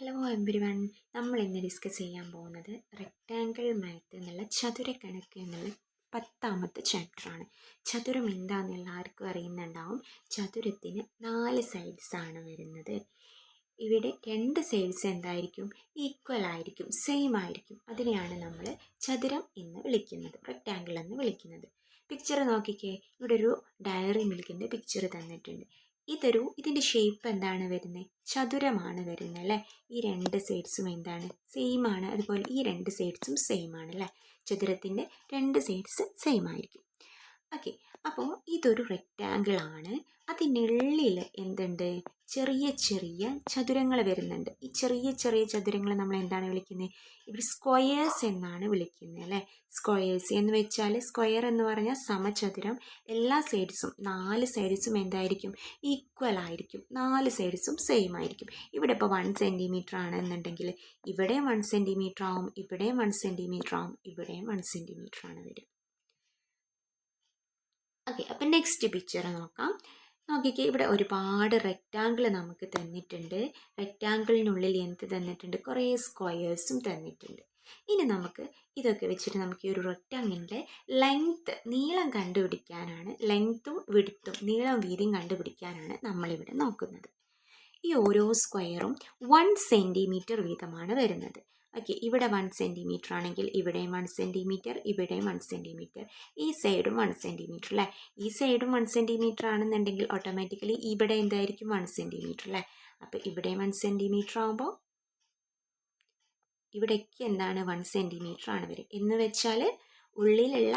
Hello എംബ്രി one നമ്മൾ ഇന്ന് discuss ചെയ്യാൻ പോകുന്നത് റെക്റ്റാങ്കിൾ മാത്ത് എന്നുള്ള ചതുരക്കണക്ക് എന്നുള്ള പത്താമത്തെ ചാപ്റ്ററാണ് ചതുരം എന്താണെന്നുള്ള ആർക്കും അറിയുന്നുണ്ടാവും. ചതുരത്തിന് നാല് സൈഡ്സ് ആണ് വരുന്നത്. ഇവിടെ രണ്ട് സൈഡ്സ് എന്തായിരിക്കും? ഈക്വൽ ആയിരിക്കും സെയിം ആയിരിക്കും. അതിനെയാണ് നമ്മൾ ചതുരം എന്ന് വിളിക്കുന്നത് റെക്റ്റാങ്കിൾ എന്ന് വിളിക്കുന്നത്. പിക്ചർ നോക്കിക്കേ. ഇവിടെ ഒരു ഡയറി മിൽക്കിന്റെ പിക്ചർ തന്നിട്ടുണ്ട്. ഇതൊരു ഇതിന്റെ ഷേപ്പ് എന്താണ് വരുന്നത് ചതുരമാണ് വരുന്നത് അല്ലേ? ഈ രണ്ട് സൈഡ്സും എന്താണ്? സെയിം ആണ്. അതുപോലെ ഈ രണ്ട് സൈഡ്സും സെയിം ആണ് അല്ലേ? ചതുരത്തിന്റെ രണ്ട് സൈഡ്സ് സെയിം ആയിരിക്കും. ഓക്കെ അപ്പോൾ ഇതൊരു റെക്റ്റാങ്കിൾ ആണ്. അതിനുള്ളിൽ എന്തുണ്ട്? ചെറിയ ചെറിയ ചതുരങ്ങൾ വരുന്നുണ്ട്. ഈ ചെറിയ ചെറിയ ചതുരങ്ങൾ നമ്മൾ എന്താണ് വിളിക്കുന്നത് ഇവിടെ സ്ക്വയേഴ്സ് എന്നാണ് വിളിക്കുന്നത് അല്ലേ? സ്ക്വയേഴ്സ് എന്ന് വെച്ചാൽ സ്ക്വയർ എന്ന് പറഞ്ഞാൽ സമചതുരം. എല്ലാ സൈഡ്സും നാല് സൈഡ്സും എന്തായിരിക്കും? ഈക്വൽ ആയിരിക്കും. നാല് സൈഡ്സും സെയിം ആയിരിക്കും. ഇവിടെ ഇപ്പോൾ വൺ സെന്റിമീറ്റർ ആണെന്നുണ്ടെങ്കിൽ ഇവിടെ വൺ സെന്റിമീറ്റർ ആവും ഇവിടെയും വൺ സെന്റിമീറ്റർ ആവും ഇവിടെയും വൺ സെന്റിമീറ്റർ ആണ് വരും ഓക്കെ അപ്പം നെക്സ്റ്റ് പിക്ചർ നോക്കാം. നോക്കിക്കേ ഇവിടെ ഒരുപാട് റെക്റ്റാങ്കിൾ നമുക്ക് തന്നിട്ടുണ്ട്. റെക്റ്റാങ്കിളിനുള്ളിൽ എന്ത് തന്നിട്ടുണ്ട്? കുറേ സ്ക്വയേഴ്സും തന്നിട്ടുണ്ട്. ഇനി നമുക്ക് ഇതൊക്കെ വെച്ചിട്ട് നമുക്ക് ഈ ഒരു റെക്റ്റാങ്കിളിന്റെ ലെങ്ത്ത് നീളം കണ്ടുപിടിക്കാനാണ് ലെങ്ത്തും വിടുത്തും നീളം വീതിയും കണ്ടുപിടിക്കാനാണ് നമ്മളിവിടെ നോക്കുന്നത്. ഈ ഓരോ സ്ക്വയറും വൺ സെന്റിമീറ്റർ വീതമാണ് വരുന്നത്. ഓക്കെ ഇവിടെ വൺ സെന്റിമീറ്റർ ആണെങ്കിൽ ഇവിടെയും വൺ സെന്റിമീറ്റർ ഇവിടെയും വൺ സെന്റിമീറ്റർ ഈ സൈഡും വൺ സെന്റിമീറ്റർ അല്ലേ ഈ സൈഡും വൺ സെന്റിമീറ്റർ ആണെന്നുണ്ടെങ്കിൽ ഓട്ടോമാറ്റിക്കലി ഇവിടെ എന്തായിരിക്കും? വൺ സെന്റിമീറ്റർ അല്ലേ അപ്പോൾ ഇവിടെ വൺ സെന്റിമീറ്റർ ആകുമ്പോൾ ഇവിടേക്ക് എന്താണ് വൺ സെന്റിമീറ്റർ ആണ് വരും എന്ന് വെച്ചാൽ ഉള്ളിലുള്ള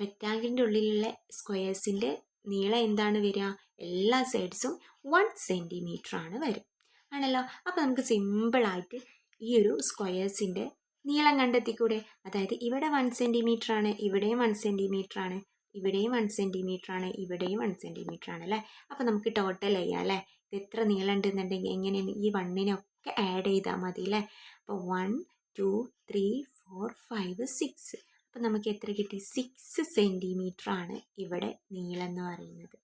റെക്റ്റാങ്കിളിന്റെ ഉള്ളിലുള്ള സ്ക്വയേഴ്സിന്റെ നീളം എന്താണ് വരിക? എല്ലാ സൈഡ്സും വൺ സെന്റിമീറ്റർ ആണ് വരും. ആണല്ലോ? അപ്പോൾ നമുക്ക് സിമ്പിളായിട്ട് ഈ ഒരു സ്ക്വയേഴ്സിന്റെ നീളം കണ്ടെത്തിക്കൂടെ? അതായത് ഇവിടെ വൺ സെന്റിമീറ്റർ ആണ് ഇവിടെയും വൺ സെന്റിമീറ്റർ ആണ് ഇവിടെയും വൺ സെന്റിമീറ്റർ ആണ് ഇവിടെയും വൺ സെന്റിമീറ്റർ ആണ് അല്ലേ? അപ്പോൾ നമുക്ക് ടോട്ടൽ ചെയ്യാം അല്ലേ? ഇത് എത്ര നീളം ഉണ്ടെന്നുണ്ടെങ്കിൽ എങ്ങനെയാണ് ഈ വണ്ണിനൊക്കെ ആഡ് ചെയ്താൽ മതി അല്ലേ? അപ്പോൾ one two three four five six അപ്പോൾ നമുക്ക് എത്ര കിട്ടി? സിക്സ് സെന്റിമീറ്റർ ആണ് ഇവിടെ നീളം എന്ന് പറയുന്നത്.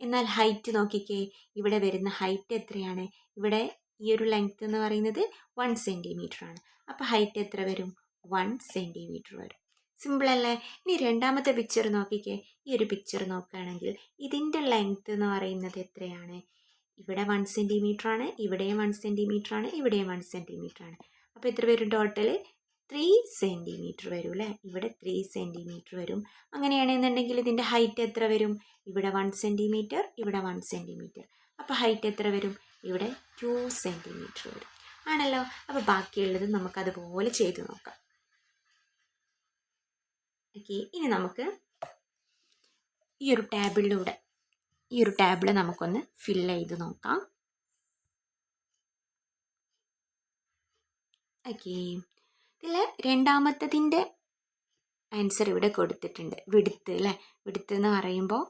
എന്നാൽ ഹൈറ്റ് നോക്കിക്കേ. ഇവിടെ വരുന്ന ഹൈറ്റ് എത്രയാണ്? ഇവിടെ ഈ ഒരു ലെങ്ത് എന്ന് പറയുന്നത് വൺ സെന്റിമീറ്റർ ആണ്. അപ്പോൾ ഹൈറ്റ് എത്ര വരും? വൺ സെന്റിമീറ്റർ വരും. സിമ്പിൾ അല്ലേ? ഇനി രണ്ടാമത്തെ പിക്ചർ നോക്കിക്കേ. ഈ ഒരു പിക്ചർ നോക്കുകയാണെങ്കിൽ ഇതിന്റെ ലെങ്ത് എന്ന് പറയുന്നത് എത്രയാണ്? ഇവിടെ വൺ സെന്റിമീറ്റർ ആണ് ഇവിടെയും വൺ സെന്റിമീറ്റർ ആണ് ഇവിടെയും വൺ സെന്റിമീറ്റർ ആണ്. അപ്പോൾ എത്ര വരും ടോട്ടൽ ത്രീ സെന്റിമീറ്റർ വരും അല്ലേ? ഇവിടെ ത്രീ സെന്റിമീറ്റർ വരും. അങ്ങനെയാണെന്നുണ്ടെങ്കിൽ ഇതിന്റെ ഹൈറ്റ് എത്ര വരും? ഇവിടെ വൺ സെന്റിമീറ്റർ ഇവിടെ വൺ സെന്റിമീറ്റർ അപ്പോൾ ഹൈറ്റ് എത്ര വരും? ഇവിടെ ടു സെന്റിമീറ്റർ വരും. ആണല്ലോ? അപ്പോൾ ബാക്കിയുള്ളത് നമുക്കതുപോലെ ചെയ്ത് നോക്കാം. ഓക്കെ ഇനി നമുക്ക് ഈ ഒരു ടാബിളിലൂടെ ഈ ഒരു ടാബിൾ നമുക്കൊന്ന് ഫിൽ ചെയ്ത് നോക്കാം. ഓക്കെ ഇതിൽ രണ്ടാമത്തതിന്റെ ആൻസർ ഇവിടെ കൊടുത്തിട്ടുണ്ട്. വിടുത്ത് അല്ലേ വിടുത്ത് എന്ന് പറയുമ്പോൾ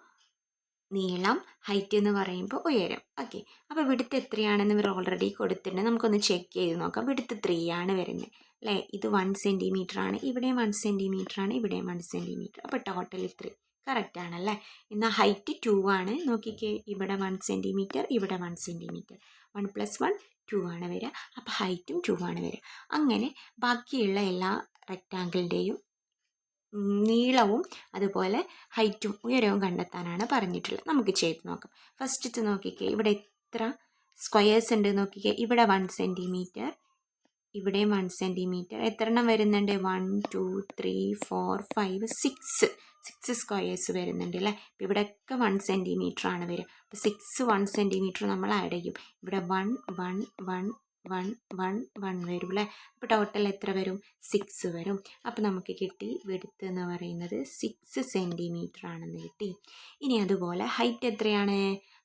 നീളം ഹൈറ്റ് എന്ന് പറയുമ്പോൾ ഉയരം. ഓക്കെ അപ്പോൾ വിടുത്ത് എത്രയാണെന്ന് ഇവർ ഓൾറെഡി കൊടുത്തിട്ടുണ്ട്. നമുക്കൊന്ന് ചെക്ക് ചെയ്ത് നോക്കാം. വിടുത്ത് ത്രീ ആണ് വരുന്നത്? അല്ലേ? ഇത് വൺ സെന്റിമീറ്റർ ആണ്. ഇവിടെയും വൺ സെന്റിമീറ്റർ ആണ്. ഇവിടെയും വൺ സെന്റിമീറ്റർ അപ്പോൾ ടോട്ടൽ ത്രീ കറക്റ്റ് ആണല്ലേ എന്നാൽ ഹൈറ്റ് ടു ആണ്. നോക്കിക്കേ. ഇവിടെ വൺ സെന്റിമീറ്റർ ഇവിടെ one centimetre one plus one two ആണ് വരിക. അപ്പോൾ ഹൈറ്റും ടു ആണ് വരിക. അങ്ങനെ ബാക്കിയുള്ള എല്ലാ റെക്റ്റാങ്കിളിന്റെയും നീളവും അതുപോലെ ഹൈറ്റും ഉയരവും കണ്ടെത്താനാണ് പറഞ്ഞിട്ടുള്ളത്. നമുക്ക് ചെയ്ത് നോക്കാം. ഫസ്റ്റത്തെ നോക്കിക്കേ. ഇവിടെ എത്ര സ്ക്വയേഴ്സ് ഉണ്ട് നോക്കിക്കേ. ഇവിടെ വൺ സെന്റിമീറ്റർ ഇവിടെയും വൺ സെന്റിമീറ്റർ എത്ര എണ്ണം വരുന്നുണ്ട്? One two three four five six six squares വരുന്നുണ്ട് അല്ലേ? അപ്പം ഇവിടെയൊക്കെ വൺ സെന്റിമീറ്റർ ആണ് വരിക. അപ്പോൾ സിക്സ് വൺ സെന്റിമീറ്റർ നമ്മൾ ആഡ് ചെയ്യും. ഇവിടെ one one one one one one വരും അല്ലേ അപ്പോൾ ടോട്ടൽ എത്ര വരും? സിക്സ് വരും. അപ്പോൾ നമുക്ക് കിട്ടി വെടുത്ത് എന്ന് പറയുന്നത് സിക്സ് സെന്റിമീറ്റർ ആണെന്ന് കിട്ടി. ഇനി അതുപോലെ ഹൈറ്റ് എത്രയാണ്?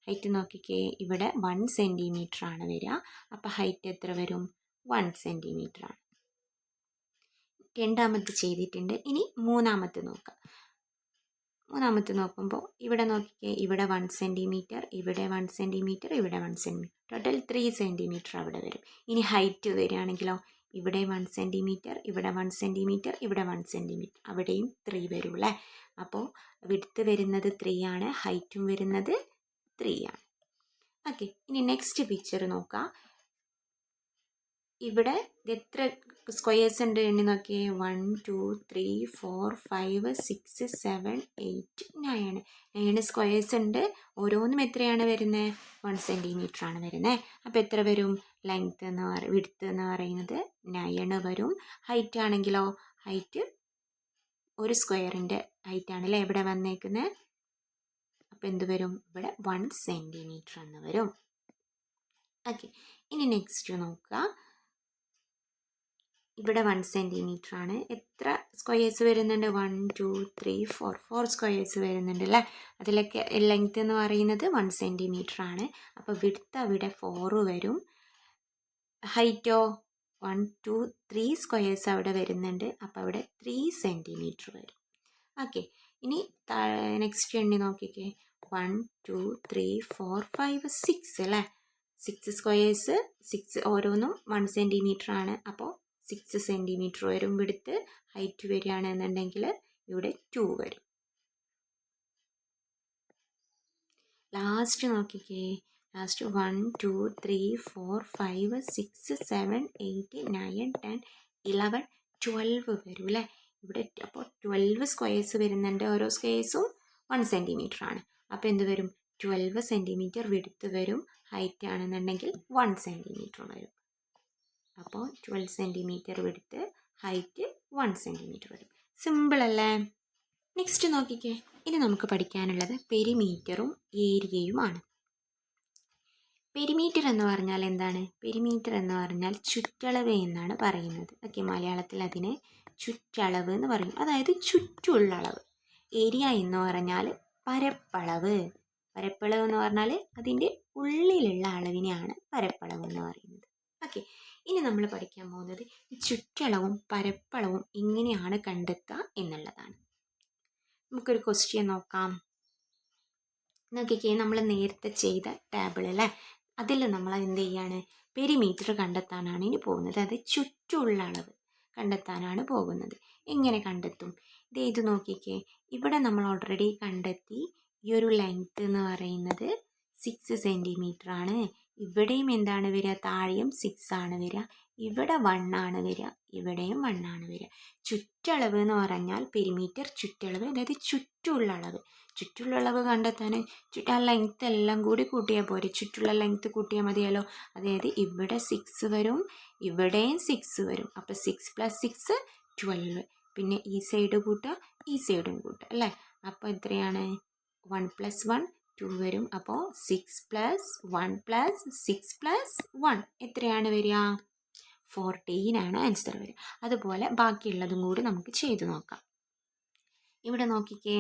ഹൈറ്റ് നോക്കിക്കേ. ഇവിടെ വൺ സെന്റിമീറ്റർ ആണ് വരിക. അപ്പോൾ ഹൈറ്റ് എത്ര വരും? വൺ സെന്റിമീറ്റർ ആണ്. രണ്ടാമത്തെ ചെയ്തിട്ടുണ്ട്. ഇനി മൂന്നാമത്തെ നോക്കാം. മൂന്നാമത്തെ നോക്കുമ്പോൾ ഇവിടെ നോക്കിക്കേ ഇവിടെ വൺ സെന്റിമീറ്റർ ഇവിടെ വൺ സെന്റിമീറ്റർ ഇവിടെ one centimetre total three centimetre അവിടെ വരും. ഇനി ഹൈറ്റ് വരികയാണെങ്കിലോ ഇവിടെ വൺ സെന്റിമീറ്റർ ഇവിടെ വൺ സെന്റിമീറ്റർ ഇവിടെ വൺ സെന്റിമീറ്റർ അവിടെയും ത്രീ വരും അല്ലേ? അപ്പോൾ വിടുത്ത് വരുന്നത് ത്രീ ആണ് ഹൈറ്റും വരുന്നത് ത്രീ ആണ്. ഓക്കെ ഇനി നെക്സ്റ്റ് പിക്ചർ നോക്കാം. ഇവിടെ എത്ര സ്ക്വയേഴ്സ് ഉണ്ട് എണ്ണി നോക്കിയേ? One two three four five six seven eight nine nine squares ഉണ്ട്. ഓരോന്നും എത്രയാണ് വരുന്നത് വൺ സെന്റിമീറ്റർ ആണ് വരുന്നത് അപ്പോൾ എത്ര വരും? ലെങ്ത് എന്ന് പറ വിടുത്ത് എന്ന് പറയുന്നത് നയൺ വരും. ഹൈറ്റ് ആണെങ്കിലോ? ഹൈറ്റ് ഒരു സ്ക്വയറിന്റെ ഹൈറ്റ് ആണല്ലേ ഇവിടെ വന്നേക്കുന്നത് അപ്പോൾ എന്ത് വരും? ഇവിടെ വൺ സെന്റിമീറ്റർ എന്ന് വരും. ഓക്കെ ഇനി നെക്സ്റ്റ് നോക്കുക. ഇവിടെ വൺ സെന്റിമീറ്റർ ആണ്. എത്ര സ്ക്വയേഴ്സ് വരുന്നുണ്ട്? One two three four four squares വരുന്നുണ്ട് അല്ലേ? അതിലൊക്കെ ലെങ്ത് എന്ന് പറയുന്നത് വൺ സെന്റിമീറ്റർ ആണ്. അപ്പോൾ വിടുത്ത് അവിടെ ഫോറ് വരും. ഹൈറ്റോ വൺ ടു ത്രീ സ്ക്വയേഴ്സ് അവിടെ വരുന്നുണ്ട്. അപ്പോൾ അവിടെ ത്രീ സെന്റിമീറ്റർ വരും. ഓക്കെ ഇനി നെക്സ്റ്റ് എണ്ണി നോക്കിക്കേ. One two three four five six അല്ലേ? സിക്സ് സ്ക്വയേഴ്സ് സിക്സ് ഓരോന്നും വൺ സെന്റിമീറ്റർ ആണ്. അപ്പോൾ സിക്സ് സെന്റിമീറ്റർ വരും വിടുത്ത് ഹൈറ്റ് വരികയാണെന്നുണ്ടെങ്കിൽ ഇവിടെ ടു വരും. ലാസ്റ്റ് നോക്കിക്കേ. Last one two three four five six seven eight nine ten eleven twelve വരും അല്ലേ? ഇവിടെ അപ്പോൾ ട്വൽവ് സ്ക്വയേഴ്സ് വരുന്നുണ്ട്. ഓരോ സ്ക്വയേഴ്സും വൺ സെന്റിമീറ്റർ ആണ്. അപ്പോൾ എന്ത് വരും? ട്വൽവ് സെന്റിമീറ്റർ വിടുത്ത് വരും. ഹൈറ്റ് ആണെന്നുണ്ടെങ്കിൽ വൺ സെന്റിമീറ്റർ വരും. അപ്പോൾ ട്വൽവ് സെന്റിമീറ്റർ വിടുത്ത് ഹൈറ്റ് വൺ സെന്റിമീറ്റർ വരും. സിമ്പിൾ അല്ലേ? നെക്സ്റ്റ് നോക്കിക്കേ. ഇനി നമുക്ക് പഠിക്കാനുള്ളത് പെരിമീറ്ററും ഏരിയയുമാണ് പെരിമീറ്റർ എന്ന് പറഞ്ഞാൽ എന്താണ്? പെരിമീറ്റർ എന്ന് പറഞ്ഞാൽ ചുറ്റളവ് എന്നാണ് പറയുന്നത്. ഓക്കെ മലയാളത്തിൽ അതിനെ ചുറ്റളവ് എന്ന് പറയും. അതായത് ചുറ്റുള്ള അളവ്. ഏരിയ എന്ന് പറഞ്ഞാൽ പരപ്പളവ്. പരപ്പളവ് എന്ന് പറഞ്ഞാൽ അതിന്റെ ഉള്ളിലുള്ള അളവിനെയാണ് പരപ്പളവ് എന്ന് പറയുന്നത്. ഓക്കെ ഇനി നമ്മൾ പഠിക്കാൻ പോകുന്നത് ചുറ്റളവും പരപ്പളവും എങ്ങനെയാണ് കണ്ടെത്തുക എന്നുള്ളതാണ്. നമുക്കൊരു ക്വസ്റ്റ്യൻ നോക്കാം. നോക്കിക്കേ നമ്മൾ നേരത്തെ ചെയ്ത ടേബിൾ അല്ലേ? അതിൽ നമ്മൾ എന്ത് ചെയ്യാണ്? പെരിമീറ്റർ കണ്ടെത്താനാണ് ഇനി പോകുന്നത്. അത് ചുറ്റുള്ള അളവ് കണ്ടെത്താനാണ് പോകുന്നത്. എങ്ങനെ കണ്ടെത്തും? ഇത് ഇത് നോക്കിക്കേ. ഇവിടെ നമ്മൾ ഓൾറെഡി കണ്ടെത്തി ഈ ഒരു ലെങ്ത് എന്ന് പറയുന്നത് സിക്സ് സെന്റിമീറ്റർ ആണ്. ഇവിടെയും എന്താണ് വരിക? താഴെയും സിക്സ് ആണ് വരിക. ഇവിടെ വൺ ആണ് വരിക. ഇവിടെയും വൺ ആണ് വരിക. ചുറ്റളവ് എന്ന് പറഞ്ഞാൽ പെരിമീറ്റർ ചുറ്റളവ് അതായത് ചുറ്റുള്ള അളവ്. ചുറ്റുള്ള അളവ് കണ്ടെത്താൻ ചുറ്റ ആ ലെങ്ത് എല്ലാം കൂടി കൂട്ടിയാൽ പോരെ. ചുറ്റുള്ള ലെങ്ത് കൂട്ടിയാൽ മതിയല്ലോ. അതായത് ഇവിടെ സിക്സ് വരും ഇവിടെയും സിക്സ് വരും. അപ്പോൾ സിക്സ് പ്ലസ് സിക്സ് ട്വൽവ് പിന്നെ ഈ സൈഡ് കൂട്ടുക ഈ സൈഡും കൂട്ടുക അല്ലേ? അപ്പോൾ എത്രയാണ്? വൺ പ്ലസ് വൺ ടു വരും. അപ്പോൾ six plus one plus six plus one എത്രയാണ് വരിക? ഫോർട്ടീൻ ആണ് ആൻസർ വരിക. അതുപോലെ ബാക്കിയുള്ളതും കൂടി നമുക്ക് ചെയ്തു നോക്കാം. ഇവിടെ നോക്കിക്കേ.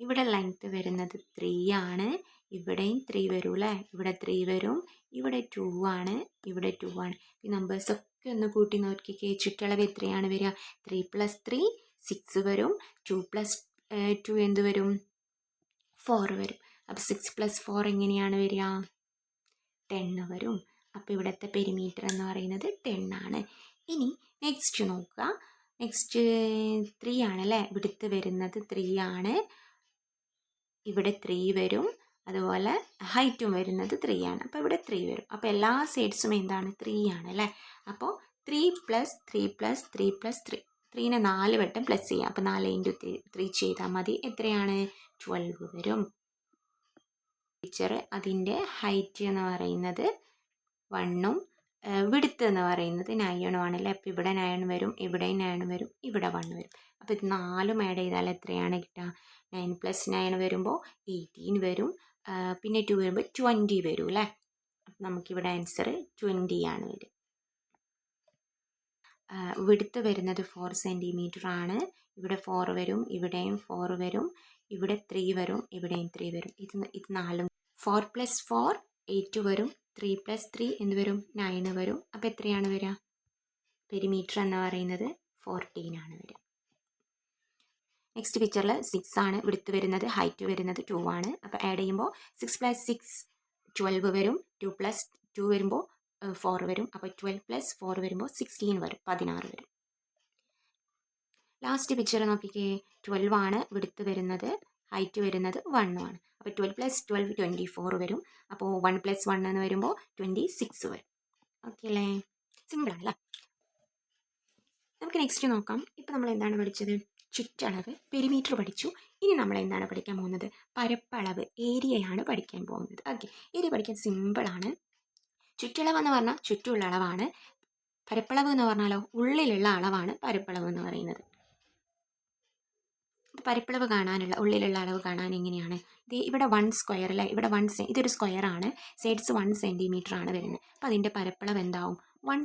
ഇവിടെ ലെങ്ത് വരുന്നത് ത്രീ ആണ്. ഇവിടെയും ത്രീ വരും അല്ലേ ഇവിടെ ത്രീ വരും. ഇവിടെ ടു ആണ്. ഇവിടെ ടു ആണ്. ഈ നമ്പേഴ്സൊക്കെ ഒന്ന് കൂട്ടി നോക്കിക്കേ. ചുറ്റളവ് എത്രയാണ് വരിക? ത്രീ പ്ലസ് ത്രീ സിക്സ് വരും. ടു പ്ലസ് ടു എന്ത് വരും? ഫോർ വരും. അപ്പോൾ സിക്സ് പ്ലസ് ഫോർ എങ്ങനെയാണ് വരിക? ടെൻ വരും. അപ്പോൾ ഇവിടുത്തെ പെരിമീറ്റർ എന്ന് പറയുന്നത് ടെൻ ആണ്. ഇനി നെക്സ്റ്റ് നോക്കുക. നെക്സ്റ്റ് ത്രീ ആണല്ലേ ഇവിടുത്തെ വരുന്നത് ത്രീ ആണ്. ഇവിടെ ത്രീ വരും. അതുപോലെ ഹൈറ്റും വരുന്നത് ത്രീ ആണ്. അപ്പോൾ ഇവിടെ ത്രീ വരും. അപ്പോൾ എല്ലാ സൈഡ്സും എന്താണ്? ത്രീ ആണല്ലേ അപ്പോൾ three plus three plus three plus three ത്രീനെ നാല് വട്ടം പ്ലസ് ചെയ്യാം. അപ്പോൾ നാല് ഇന്റു ത്രീ ചെയ്താൽ മതി. എത്രയാണ്? ട്വൽവ് വരും ടീച്ചർ അതിന്റെ ഹൈറ്റ് എന്ന് പറയുന്നത് വണ്ണും വിടുത്ത് എന്ന് പറയുന്നത് നയണും ആണല്ലേ അപ്പോൾ ഇവിടെ നയൺ വരും ഇവിടെ നയൺ വരും ഇവിടെ വൺ വരും. അപ്പോൾ ഇത് നാലും ആഡ് ചെയ്താൽ എത്രയാണ് കിട്ടുക? നയൻ പ്ലസ് നയൻ വരുമ്പോൾ എയ്റ്റീൻ വരും പിന്നെ ടു വരുമ്പോൾ ട്വന്റി വരും അല്ലേ? അപ്പം നമുക്കിവിടെ ആൻസർ ട്വന്റി ആണ് വരും വിടുത്ത് വരുന്നത് ഫോർ സെന്റിമീറ്റർ ആണ്. ഇവിടെ ഫോർ വരും ഇവിടെയും ഫോർ വരും ഇവിടെ ത്രീ വരും ഇവിടെയും ത്രീ വരും. ഇത് ഇത് നാലും. ഫോർ പ്ലസ് ഫോർ എയ്റ്റ് വരും. ത്രീ പ്ലസ് ത്രീ എന്ത് വരും? നയൻ വരും. അപ്പോൾ എത്രയാണ് വരിക പെരിമീറ്റർ എന്ന് പറയുന്നത് ഫോർട്ടീൻ ആണ് വരിക നെക്സ്റ്റ് പിക്ചറിൽ സിക്സ് ആണ്. വിടുത്ത് വരുന്നത് ഹൈറ്റ് വരുന്നത് ടു ആണ്. അപ്പോൾ ആഡ് ചെയ്യുമ്പോൾ സിക്സ് പ്ലസ് സിക്സ് ട്വൽവ് വരും. ടു പ്ലസ് ടു വരുമ്പോൾ ഫോർ വരും. അപ്പോൾ ട്വൽവ് പ്ലസ് ഫോർ വരുമ്പോൾ സിക്സ്റ്റീൻ വരും. പതിനാറ് വരും. ലാസ്റ്റ് പിക്ചർ നോക്കിക്കേ. ട്വൽവ് ആണ് വിടുത്ത് വരുന്നത്. ഹൈറ്റ് വരുന്നത് വണ്ണും ആണ്. അപ്പോൾ twelve plus twelve twenty four വരും. അപ്പോൾ വൺ പ്ലസ് വൺ എന്ന് വരുമ്പോൾ ട്വന്റി സിക്സ് വരും. ഓക്കെ അല്ലേ സിമ്പിളാണ് അല്ലേ നമുക്ക് നെക്സ്റ്റ് നോക്കാം. ഇപ്പോൾ നമ്മൾ എന്താണ് പഠിച്ചത്? ചുറ്റളവ്. പെരിമീറ്റർ പഠിച്ചു. ഇനി നമ്മൾ എന്താണ് പഠിക്കാൻ പോകുന്നത്? പരപ്പളവ്. ഏരിയയാണ് പഠിക്കാൻ പോകുന്നത്. ഓക്കെ ഏരിയ പഠിക്കാൻ സിമ്പിളാണ് ചുറ്റളവ് എന്ന് പറഞ്ഞാൽ ചുറ്റുമുള്ള അളവാണ്. പരപ്പളവ് എന്ന് പറഞ്ഞാലോ ഉള്ളിലുള്ള അളവാണ് പരപ്പളവ് എന്ന് പറയുന്നത്. പരപ്പളവ് കാണാനുള്ള ഉള്ളിലുള്ള അളവ് കാണാൻ എങ്ങനെയാണ്? ഇത് ഇവിടെ വൺ സ്ക്വയർ അല്ലേ ഇവിടെ വൺ ഇതൊരു സ്ക്വയർ ആണ്. സൈഡ്സ് വൺ സെന്റിമീറ്റർ ആണ് വരുന്നത്. അപ്പോൾ അതിന്റെ പരപ്പളവ് എന്താവും? വൺ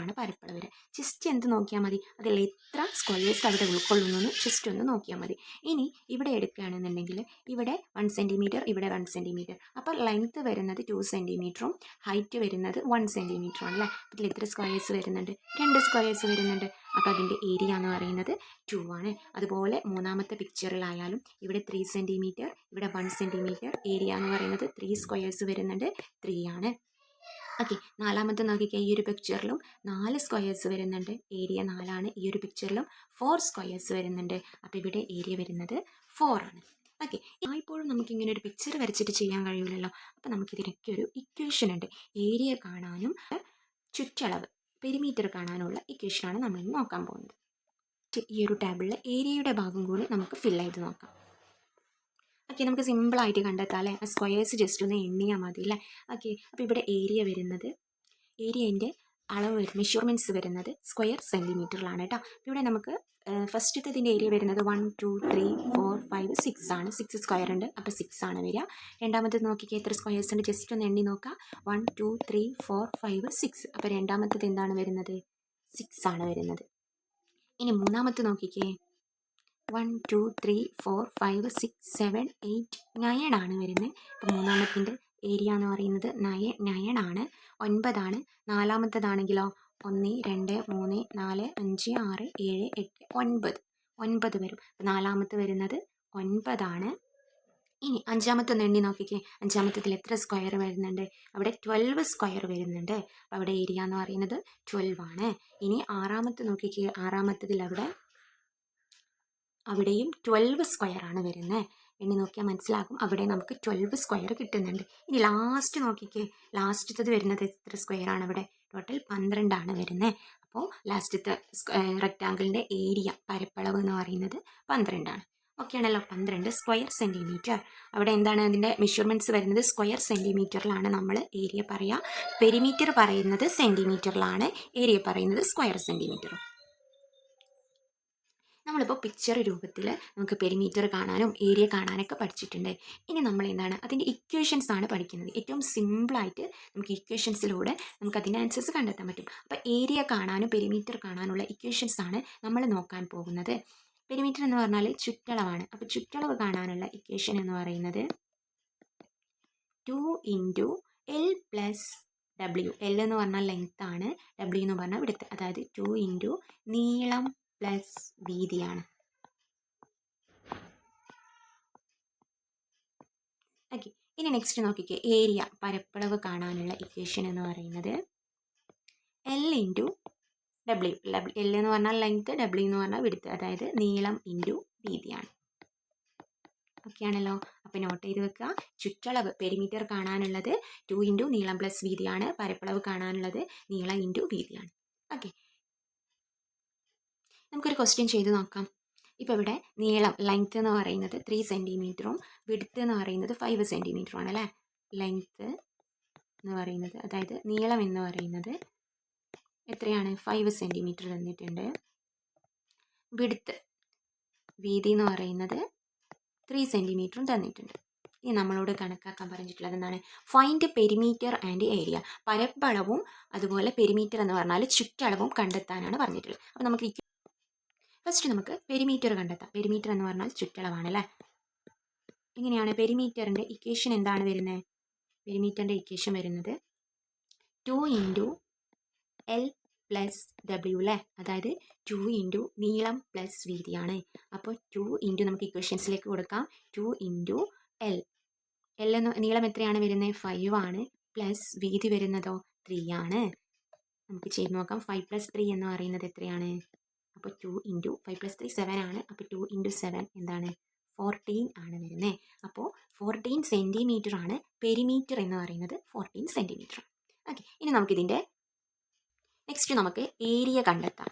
ആണ് പരപ്പളവ് ജസ്റ്റ് എന്ത് നോക്കിയാൽ മതി? അതിൽ എത്ര സ്ക്വയേഴ്സ് അവിടെ ഉൾക്കൊള്ളുന്നു എന്ന് ജസ്റ്റ് ഒന്ന് നോക്കിയാൽ മതി. ഇനി ഇവിടെ എടുക്കുകയാണെന്നുണ്ടെങ്കിൽ ഇവിടെ വൺ സെന്റിമീറ്റർ ഇവിടെ വൺ സെന്റിമീറ്റർ അപ്പോൾ ലെങ്ത്ത് വരുന്നത് ടു സെന്റിമീറ്ററും ഹൈറ്റ് വരുന്നത് വൺ സെന്റിമീറ്ററും അല്ലേ? ഇതിൽ എത്ര സ്ക്വയേഴ്സ് വരുന്നുണ്ട്? രണ്ട് സ്ക്വയേഴ്സ് വരുന്നുണ്ട്. അപ്പോൾ അതിന്റെ ഏരിയ എന്ന് പറയുന്നത് ടു ആണ്. അതുപോലെ മൂന്നാമത്തെ പിക്ചറിലായാലും ഇവിടെ ത്രീ സെന്റിമീറ്റർ ഇവിടെ വൺ സെന്റിമീറ്റർ ഏരിയ എന്ന് പറയുന്നത് ത്രീ സ്ക്വയേഴ്സ് വരുന്നുണ്ട്. ത്രീ ആണ്. ഓക്കെ നാലാമത്തെ നോക്കിക്കുക ഈ ഒരു പിക്ചറിലും നാല് സ്ക്വയേഴ്സ് വരുന്നുണ്ട്. ഏരിയ നാലാണ് ഈ ഒരു പിക്ചറിലും ഫോർ സ്ക്വയേഴ്സ് വരുന്നുണ്ട്. അപ്പോൾ ഇവിടെ ഏരിയ വരുന്നത് ഫോർ ആണ്. ഓക്കെ ആയിപ്പോഴും നമുക്കിങ്ങനെ ഒരു പിക്ചർ വരച്ചിട്ട് ചെയ്യാൻ കഴിയില്ലല്ലോ. അപ്പോൾ നമുക്കിതിനൊക്കെ ഒരു ഇക്വേഷൻ ഉണ്ട്. ഏരിയ കാണാനും ചുറ്റളവ് പെരിമീറ്റർ കാണാനുള്ള ഇക്വേഷനാണ് നമ്മൾ നോക്കാൻ പോകുന്നത്. ഈ ഒരു ടേബിളിൽ ഏരിയയുടെ ഭാഗം കൂടി നമുക്ക് ഫിൽ ചെയ്ത് നോക്കാം. ഓക്കെ നമുക്ക് സിമ്പിളായിട്ട് കണ്ടെത്താം അല്ലേ? ആ സ്ക്വയേഴ്സ് ജസ്റ്റ് ഒന്ന് എണ്ണിയാൽ മതി അല്ലേ? ഓക്കെ അപ്പോൾ ഇവിടെ ഏരിയ വരുന്നത്. ഏരിയന്റെ അളവ് മെഷർമെന്റ്സ് വരുന്നത് സ്ക്വയർ സെന്റിമീറ്ററിലാണ് കേട്ടോ. ഇവിടെ നമുക്ക് ഫസ്റ്റത്തതിന്റെ ഏരിയ വരുന്നത് one two three four five six ആണ്. സിക്സ് സ്ക്വയർ ഉണ്ട് അപ്പോൾ സിക്സ് ആണ് വരിക. രണ്ടാമത്തത് നോക്കിക്കുക എത്ര സ്ക്വയേഴ്സ് ഉണ്ട്? ജസ്റ്റ് ഒന്ന് എണ്ണി നോക്കാം. One two three four five six അപ്പോൾ രണ്ടാമത്തത് എന്താണ് വരുന്നത്? സിക്സ് ആണ് വരുന്നത്. ഇനി മൂന്നാമത്തെ നോക്കിക്കേ. One two three four five six seven eight nine ആണ് വരുന്നത്. അപ്പോൾ മൂന്നാമത്തിന്റെ ഏരിയ എന്ന് പറയുന്നത് നയ നയൻ ആണ് ഒൻപതാണ്. നാലാമത്തതാണെങ്കിലോ? ഒന്ന് രണ്ട് മൂന്ന് നാല് അഞ്ച് ആറ് ഏഴ് എട്ട് ഒൻപത്. ഒൻപത് വരും. നാലാമത്തെ വരുന്നത് ഒൻപതാണ്. ഇനി അഞ്ചാമത്തെ ഒന്ന് എണ്ണി നോക്കിക്കേ. അഞ്ചാമത്തതിൽ എത്ര സ്ക്വയർ വരുന്നുണ്ട്? അവിടെ ട്വൽവ് സ്ക്വയർ വരുന്നുണ്ട്. അവിടെ ഏരിയ എന്ന് പറയുന്നത് ട്വൽവ് ആണ്. ഇനി ആറാമത്തെ നോക്കിക്കേ. ആറാമത്തതിൽ അവിടെ അവിടെയും ട്വൽവ് സ്ക്വയർ ആണ് വരുന്നത് എണ്ണി നോക്കിയാൽ മനസ്സിലാകും. അവിടെ നമുക്ക് ട്വൽവ് സ്ക്വയർ കിട്ടുന്നുണ്ട്. ഇനി ലാസ്റ്റ് നോക്കിക്കേ. ലാസ്റ്റത്തത് വരുന്നത് എത്ര സ്ക്വയർ ആണ് അവിടെ? ടോട്ടൽ പന്ത്രണ്ടാണ് വരുന്നത് അപ്പോൾ ലാസ്റ്റത്തെ റെക്റ്റാങ്കിളിന്റെ ഏരിയ പരപ്പളവ് എന്ന് പറയുന്നത് പന്ത്രണ്ടാണ് ഓക്കെ ആണല്ലോ. പന്ത്രണ്ട് സ്ക്വയർ സെന്റിമീറ്റർ അവിടെ എന്താണ് അതിന്റെ മെഷർമെന്റ്സ് വരുന്നത്? സ്ക്വയർ സെന്റിമീറ്ററിലാണ് നമ്മൾ ഏരിയ പറയുക പെരിമീറ്റർ പറയുന്നത് സെന്റിമീറ്ററിലാണ് ഏരിയ പറയുന്നത് സ്ക്വയർ സെന്റിമീറ്ററും നമ്മളിപ്പോൾ പിക്ചർ രൂപത്തിൽ നമുക്ക് പെരിമീറ്റർ കാണാനും ഏരിയ കാണാനൊക്കെ പഠിച്ചിട്ടുണ്ട്. ഇനി നമ്മൾ എന്താണ് അതിന്റെ ഇക്വേഷൻസ് ആണ് പഠിക്കുന്നത്. ഏറ്റവും സിമ്പിളായിട്ട് നമുക്ക് ഇക്വേഷൻസിലൂടെ നമുക്ക് അതിന്റെ ആൻസേഴ്സ് കണ്ടെത്താൻ പറ്റും. അപ്പോൾ ഏരിയ കാണാനും പെരിമീറ്റർ കാണാനുള്ള ഇക്വേഷൻസ് ആണ് നമ്മൾ നോക്കാൻ പോകുന്നത്. പെരിമീറ്റർ എന്ന് പറഞ്ഞാൽ ചുറ്റളവാണ്. അപ്പോൾ ചുറ്റളവ് കാണാനുള്ള ഇക്വേഷൻ എന്ന് പറയുന്നത് two into L plus W L എന്ന് പറഞ്ഞാൽ ലെങ്ത് ആണ്. ഡബ്ല്യു എന്ന് പറഞ്ഞാൽ ഇവിടുത്തെ അതായത് ടു ഇന്റു നീളം പ്ലസ് വീതിയാണ്. ഓക്കെ ഇനി നെക്സ്റ്റ് നോക്കിക്കേ. ഏരിയ പരപ്പളവ് കാണാനുള്ള ഇക്വേഷൻ എന്ന് പറയുന്നത് L into W W L എന്ന് പറഞ്ഞാൽ ലെങ്ത് ഡബ്ല്യു എന്ന് പറഞ്ഞാൽ വിടുത്ത് അതായത് നീളം ഇന്റു വീതിയാണ്. ഓക്കെയാണല്ലോ അപ്പോൾ നോട്ട് ചെയ്ത് വെക്കുക. ചുറ്റളവ് പെരിമീറ്റർ കാണാനുള്ളത് ടു ഇന്റു നീളം പ്ലസ് വീതിയാണ്. പരപ്പളവ് കാണാനുള്ളത് നീളം ഇന്റു വീതിയാണ്. ഓക്കെ നമുക്കൊരു ക്വസ്റ്റ്യൻ ചെയ്ത് നോക്കാം. ഇപ്പോൾ ഇവിടെ നീളം ലെങ്ത് എന്ന് പറയുന്നത് ത്രീ സെന്റിമീറ്ററും വിടുത്ത് എന്ന് പറയുന്നത് ഫൈവ് സെന്റിമീറ്ററും ആണ് അല്ലേ? ലെങ്ത്ത് എന്ന് പറയുന്നത് അതായത് നീളം എന്ന് പറയുന്നത് എത്രയാണ്? ഫൈവ് സെന്റിമീറ്റർ തന്നിട്ടുണ്ട്. വിടുത്ത് വീതി എന്ന് പറയുന്നത് ത്രീ സെന്റിമീറ്ററും തന്നിട്ടുണ്ട്. ഇനി നമ്മളോട് കണക്കാക്കാൻ പറഞ്ഞിട്ടുള്ളത് എന്താണ്? ഫൈൻഡ് പെരിമീറ്റർ ആൻഡ് ഏരിയ പരപ്പളവും അതുപോലെ പെരിമീറ്റർ എന്ന് പറഞ്ഞാൽ ചുറ്റളവും കണ്ടെത്താനാണ് പറഞ്ഞിട്ടുള്ളത്. അപ്പോൾ നമുക്ക് ഫസ്റ്റ് നമുക്ക് പെരിമീറ്റർ കണ്ടെത്താം. പെരിമീറ്റർ എന്ന് പറഞ്ഞാൽ ചുറ്റളവാണ് അല്ലേ? എങ്ങനെയാണ്? പെരിമീറ്ററിന്റെ ഇക്വേഷൻ എന്താണ് വരുന്നത്? പെരിമീറ്ററിന്റെ ഇക്വേഷൻ വരുന്നത് two into L plus W അല്ലേ? അതായത് ടു ഇന്റു നീളം പ്ലസ് വീതിയാണ്. അപ്പോൾ ടു ഇന്റു നമുക്ക് ഇക്വേഷൻസിലേക്ക് കൊടുക്കാം. ടു ഇന്റു എൽ എൽ എന്ന് നീളം എത്രയാണ് വരുന്നത്? ഫൈവ് ആണ്. പ്ലസ് വീതി വരുന്നതോ? ത്രീ ആണ്. നമുക്ക് ചെയ്ത് നോക്കാം. ഫൈവ് പ്ലസ് ത്രീ എന്ന് പറയുന്നത് എത്രയാണ്? അപ്പോൾ two into five plus three seven ആണ്. അപ്പോൾ ടു ഇന്റു സെവൻ എന്താണ്? ഫോർട്ടീൻ ആണ് വരുന്നത് അപ്പോൾ ഫോർട്ടീൻ സെന്റിമീറ്റർ ആണ് പെരിമീറ്റർ എന്ന് പറയുന്നത് ഫോർട്ടീൻ സെന്റിമീറ്റർ ഓക്കെ ഇനി നമുക്കിതിന്റെ നെക്സ്റ്റ് നമുക്ക് ഏരിയ കണ്ടെത്താം.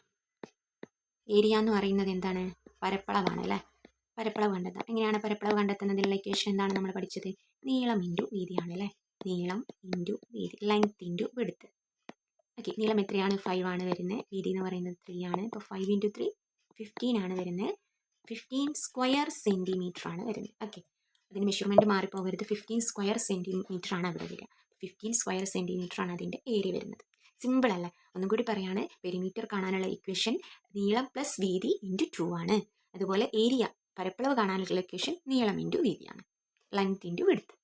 ഏരിയ എന്ന് പറയുന്നത് എന്താണ്? പരപ്പളവാണ് അല്ലേ? പരപ്പളവ് കണ്ടെത്താം. എങ്ങനെയാണ് പരപ്പളവ് കണ്ടെത്തുന്നതിനുള്ള ഇക്വേഷൻ എന്താണ് നമ്മൾ പഠിച്ചത്? നീളം ഇന്റു വീതിയാണ് അല്ലേ? നീളം ഇന്റു വീതി ലെങ്ത് ഇന്റു വെടുത്ത് ഓക്കെ നീളം എത്രയാണ്? ഫൈവ് ആണ് വരുന്നത് വീതി എന്ന് പറയുന്നത് ത്രീ ആണ്. ഇപ്പോൾ ഫൈവ് ഇന്റു ത്രീ ഫിഫ്റ്റീൻ ആണ് വരുന്നത് ഫിഫ്റ്റീൻ സ്ക്വയർ സെന്റിമീറ്റർ ആണ് വരുന്നത് ഓക്കെ അതിന് മെഷർമെന്റ് മാറിപ്പോകരുത്. ഫിഫ്റ്റീൻ സ്ക്വയർ സെന്റിമീറ്റർ ആണ് അവിടെ വരിക. ഫിഫ്റ്റീൻ സ്ക്വയർ സെന്റിമീറ്റർ ആണ് അതിന്റെ ഏരിയ വരുന്നത്. സിമ്പിൾ അല്ല? ഒന്നും കൂടി പറയാണ്. പെരിമീറ്റർ കാണാനുള്ള ഇക്വേഷൻ നീളം പ്ലസ് വീതി ഇന്റു ടു ആണ്. അതുപോലെ ഏരിയ പരപ്പളവ് കാണാനുള്ള ഇക്വേഷൻ നീളം ഇന്റു വീതിയാണ്. ലെങ്ത് ഇന്റു വിടുത്ത്